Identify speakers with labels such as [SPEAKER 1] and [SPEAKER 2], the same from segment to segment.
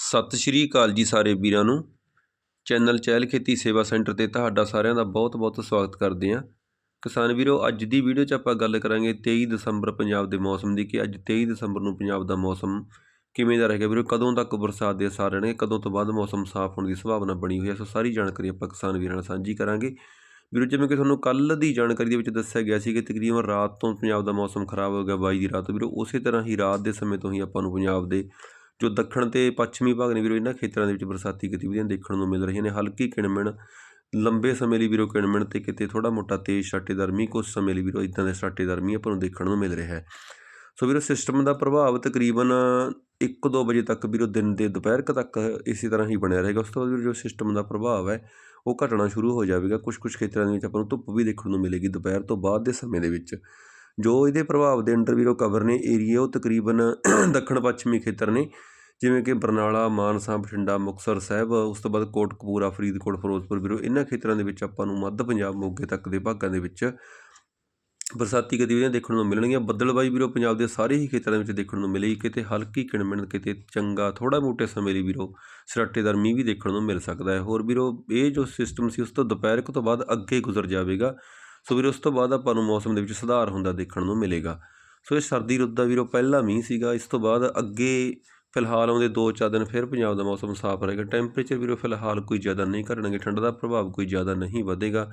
[SPEAKER 1] ਸਤਿ ਸ਼੍ਰੀ ਅਕਾਲ ਜੀ ਸਾਰੇ ਵੀਰਾਂ ਨੂੰ। ਚੈਨਲ ਚਹਿਲ ਖੇਤੀ ਸੇਵਾ ਸੈਂਟਰ ਤੇ ਤੁਹਾਡਾ ਸਾਰਿਆਂ ਦਾ ਬਹੁਤ-ਬਹੁਤ ਸਵਾਗਤ ਕਰਦੇ ਹਾਂ। ਕਿਸਾਨ ਵੀਰੋ, ਅੱਜ ਦੀ ਵੀਡੀਓ 'ਚ ਆਪਾਂ ਗੱਲ ਕਰਾਂਗੇ 23 ਦਸੰਬਰ ਪੰਜਾਬ ਦੇ ਮੌਸਮ ਦੀ ਕਿ ਅੱਜ 23 ਦਸੰਬਰ ਨੂੰ ਪੰਜਾਬ ਦਾ ਮੌਸਮ ਕਿਵੇਂ ਦਾ ਰਹੇਗਾ ਵੀਰੋ, ਕਦੋਂ ਤੱਕ ਬਰਸਾਤ ਦੇ ਅਸਾਰ ਰਹਿਣਗੇ, ਕਦੋਂ ਤੋਂ ਬਾਅਦ ਮੌਸਮ ਸਾਫ਼ ਹੋਣ ਦੀ ਸੰਭਾਵਨਾ ਬਣੀ ਹੋਈ ਹੈ, ਸੋ ਸਾਰੀ ਜਾਣਕਾਰੀ ਆਪਾਂ ਕਿਸਾਨ ਵੀਰਾਂ ਨਾਲ ਸਾਂਝੀ ਕਰਾਂਗੇ। ਵੀਰੋ, ਜਿਵੇਂ ਕਿ ਤੁਹਾਨੂੰ ਕੱਲ ਦੀ ਜਾਣਕਾਰੀ ਦੇ ਵਿੱਚ ਦੱਸਿਆ ਗਿਆ ਸੀ ਕਿ ਤਕਰੀਬਨ ਰਾਤ ਤੋਂ ਪੰਜਾਬ ਦਾ ਮੌਸਮ ਖਰਾਬ ਹੋ ਗਿਆ 22 ਦੀ ਰਾਤ। ਵੀਰੋ, ਉਸੇ ਤਰ੍ਹਾਂ ਹੀ ਰਾਤ ਦੇ ਸਮੇਂ ਤੋਂ ਹੀ ਆਪਾਂ ਨੂੰ ਪੰਜਾਬ ਦੇ ਜੋ ਦੱਖਣ ਤੇ ਪੱਛਮੀ ਭਾਗ ਨੇ ਵੀਰੋ, ਇਹਨਾਂ ਖੇਤਰਾਂ ਦੇ ਵਿੱਚ ਬਰਸਾਤੀ ਗਤੀਵਿਧੀਆਂ ਦੇਖਣ ਨੂੰ ਮਿਲ ਰਹੀਆਂ ਨੇ। ਹਲਕੀ ਕਿਣਮਿਣ, ਲੰਬੇ ਸਮੇਂ ਲਈ ਵੀਰੋ ਕਿਣਮਿਣ ਤੇ ਕਿਤੇ ਥੋੜਾ ਮੋਟਾ ਤੇਜ਼ ਛਾਟੇਦਾਰ ਮੀਂਹ ਕੁਝ ਸਮੇਂ ਲਈ ਵੀਰੋ ਇਦਾਂ ਦੇ ਛਾਟੇਦਾਰ ਮੀਂਹ ਆਪਾਂ ਨੂੰ ਦੇਖਣ ਨੂੰ ਮਿਲ ਰਿਹਾ ਹੈ। ਸੋ ਵੀਰੋ, ਸਿਸਟਮ ਦਾ ਪ੍ਰਭਾਵ ਤਕਰੀਬਨ 1-2 ਵਜੇ ਤੱਕ ਵੀਰੋ ਦਿਨ ਦੇ ਦੁਪਹਿਰ ਕੁ ਤੱਕ ਇਸੇ ਤਰ੍ਹਾਂ ਹੀ ਬਣਿਆ ਰਹੇਗਾ। ਉਸ ਤੋਂ ਬਾਅਦ ਵੀਰੋ, ਜੋ ਸਿਸਟਮ ਦਾ ਪ੍ਰਭਾਵ ਹੈ, ਉਹ ਘਟਣਾ ਸ਼ੁਰੂ ਹੋ ਜਾਵੇਗਾ। ਕੁਝ ਕੁਝ ਖੇਤਰਾਂ ਦੇ ਵਿੱਚ ਆਪਾਂ ਨੂੰ ਧੁੱਪ ਵੀ ਦੇਖਣ ਨੂੰ ਮਿਲੇਗੀ ਦੁਪਹਿਰ ਤੋਂ ਬਾਅਦ ਦੇ ਸਮੇਂ ਦੇ ਵਿੱਚ। ਜੋ ਇਹਦੇ ਪ੍ਰਭਾਵ ਦੇ ਅੰਡਰ ਵੀਰੋ ਕਵਰ ਨੇ ਏਰੀਆ ਉਹ ਤਕਰੀਬਨ ਦੱਖਣ ਪੱਛਮੀ ਖੇਤਰ ਨੇ। ਜਿਵੇਂ ਕਿ ਬਰਨਾਲਾ, ਮਾਨਸਾ, ਬਠਿੰਡਾ, ਮੁਕਤਸਰ ਸਾਹਿਬ, ਉਸ ਤੋਂ ਬਾਅਦ ਕੋਟਕਪੂਰਾ ਫਰੀਦਕੋਟ, ਫਿਰੋਜ਼ਪੁਰ ਵੀਰੋ ਇਹਨਾਂ ਖੇਤਰਾਂ ਦੇ ਵਿੱਚ ਆਪਾਂ ਨੂੰ ਮੱਧ ਪੰਜਾਬ ਮੋਗੇ ਤੱਕ ਦੇ ਭਾਗਾਂ ਦੇ ਵਿੱਚ ਬਰਸਾਤੀ ਗਤੀਵਿਧੀਆਂ ਦੇਖਣ ਨੂੰ ਮਿਲਣਗੀਆਂ। ਬੱਦਲਬਾਈ ਵੀਰੋ, ਪੰਜਾਬ ਦੇ ਸਾਰੇ ਹੀ ਖੇਤਰਾਂ ਦੇ ਵਿੱਚ ਦੇਖਣ ਨੂੰ ਮਿਲੇਗੀ। ਕਿਤੇ ਹਲਕੀ ਕਿਣਮਿਣ, ਕਿਤੇ ਚੰਗਾ ਥੋੜਾ ਮੋਟੇ ਸਮੇਂ ਲਈ ਵੀਰੋ, ਸਰਾਟੇਦਾਰ ਮੀਂਹ ਵੀ ਦੇਖਣ ਨੂੰ ਮਿਲ ਸਕਦਾ ਹੈ। ਹੋਰ ਵੀਰੋ, ਇਹ ਜੋ ਸਿਸਟਮ ਸੀ, ਉਸ ਤੋਂ ਦੁਪਹਿਰ ਤੋਂ ਬਾਅਦ ਅੱਗੇ ਗੁਜ਼ਰ ਜਾਵੇਗਾ। ਸੋ ਵੀਰੋ, ਉਸ ਤੋਂ ਬਾਅਦ ਆਪਾਂ ਨੂੰ ਮੌਸਮ ਦੇ ਵਿੱਚ ਸੁਧਾਰ ਹੁੰਦਾ ਦੇਖਣ ਨੂੰ ਮਿਲੇਗਾ। ਸੋ ਇਹ ਸਰਦੀ ਰੁੱਤ ਦਾ ਵੀਰੋ, ਪਹਿਲਾ ਮੀਂਹ ਸੀਗਾ। ਇਸ ਤੋਂ ਬਾਅਦ ਅੱਗੇ ਫਿਲਹਾਲ ਆਉਂਦੇ 2-4 ਦਿਨ ਫਿਰ ਪੰਜਾਬ ਦਾ ਮੌਸਮ ਸਾਫ਼ ਰਹੇਗਾ। ਟੈਂਪਰੇਚਰ ਵੀਰੋ ਫਿਲਹਾਲ ਕੋਈ ਜ਼ਿਆਦਾ ਨਹੀਂ ਘਟਣਗੇ, ਠੰਡ ਦਾ ਪ੍ਰਭਾਵ ਕੋਈ ਜ਼ਿਆਦਾ ਨਹੀਂ ਵਧੇਗਾ।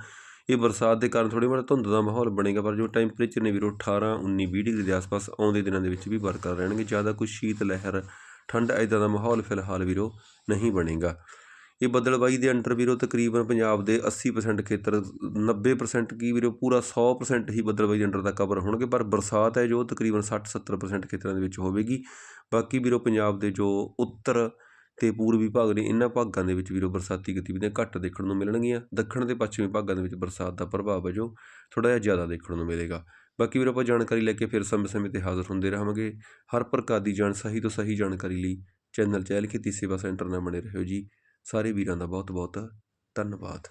[SPEAKER 1] ਇਹ ਬਰਸਾਤ ਦੇ ਕਾਰਨ ਥੋੜੀ ਬਹੁਤ ਧੁੰਦ ਦਾ ਮਾਹੌਲ ਬਣੇਗਾ, ਪਰ ਜੋ ਟੈਂਪਰੇਚਰ ਨੇ ਵੀਰੋ 18 19 20 ਡਿਗਰੀ ਦੇ ਆਸ-ਪਾਸ ਆਉਂਦੇ ਦਿਨਾਂ ਦੇ ਵਿੱਚ ਵੀ ਬਰਕਰਾਰ ਰਹਿਣਗੇ। ਜ਼ਿਆਦਾ ਕੋਈ ਸ਼ੀਤ, ਲਹਿਰ, ਠੰਡ ਐਦਾਂ ਦਾ ਮਾਹੌਲ ਫਿਲਹਾਲ ਵੀਰੋ ਨਹੀਂ ਬਣੇਗਾ। ਇਹ ਬੱਦਲਬਾਈ ਦੇ ਅੰਡਰ ਵੀਰੋ ਤਕਰੀਬਨ ਪੰਜਾਬ ਦੇ 80% ਖੇਤਰ 90% ਕੀ ਵੀਰੋ ਪੂਰਾ 100% ਹੀ ਬੱਦਲਬਾਈ ਦੇ ਅੰਡਰ ਦਾ ਕਵਰ ਹੋਣਗੇ, ਪਰ ਬਰਸਾਤ ਹੈ ਜੋ ਤਕਰੀਬਨ 60-70% ਖੇਤਰਾਂ ਦੇ ਵਿੱਚ ਹੋਵੇਗੀ। ਬਾਕੀ ਵੀਰੋ ਪੰਜਾਬ ਦੇ ਜੋ ਉੱਤਰ ਤੇ ਪੂਰਬੀ ਭਾਗ ਨੇ, ਇਹਨਾਂ ਭਾਗਾਂ ਦੇ ਵਿੱਚ ਵੀਰੋ ਬਰਸਾਤੀ ਗਤੀਵਿਧੀਆਂ ਘੱਟ ਦੇਖਣ ਨੂੰ ਮਿਲਣਗੀਆਂ। ਦੱਖਣ ਤੇ ਪੱਛਮੀ ਭਾਗਾਂ ਦੇ ਵਿੱਚ ਬਰਸਾਤ ਦਾ ਪ੍ਰਭਾਵ ਹੈ ਜੋ ਥੋੜਾ ਜਿਹਾ ਜ਼ਿਆਦਾ ਦੇਖਣ ਨੂੰ ਮਿਲੇਗਾ। ਬਾਕੀ ਵੀਰੋ ਆਪਾਂ ਜਾਣਕਾਰੀ ਲੈ ਕੇ ਫਿਰ ਸਮੇਂ-ਸਮੇਂ ਤੇ ਹਾਜ਼ਰ ਹੁੰਦੇ ਰਹਾਂਗੇ। ਹਰ ਪ੍ਰਕਾਰ ਦੀ ਜਾਣ ਸਹੀ ਤੋਂ ਸਹੀ ਜਾਣਕਾਰੀ ਲਈ ਚੈਨਲ ਚਹਿਲ ਕੀਤੀ ਸੇਵਾ ਸੈਂਟਰ ਨਾਲ ਬਣੇ ਰਹੋ ਜੀ। ਸਾਰੇ ਵੀਰਾਂ ਦਾ ਬਹੁਤ ਬਹੁਤ ਧੰਨਵਾਦ।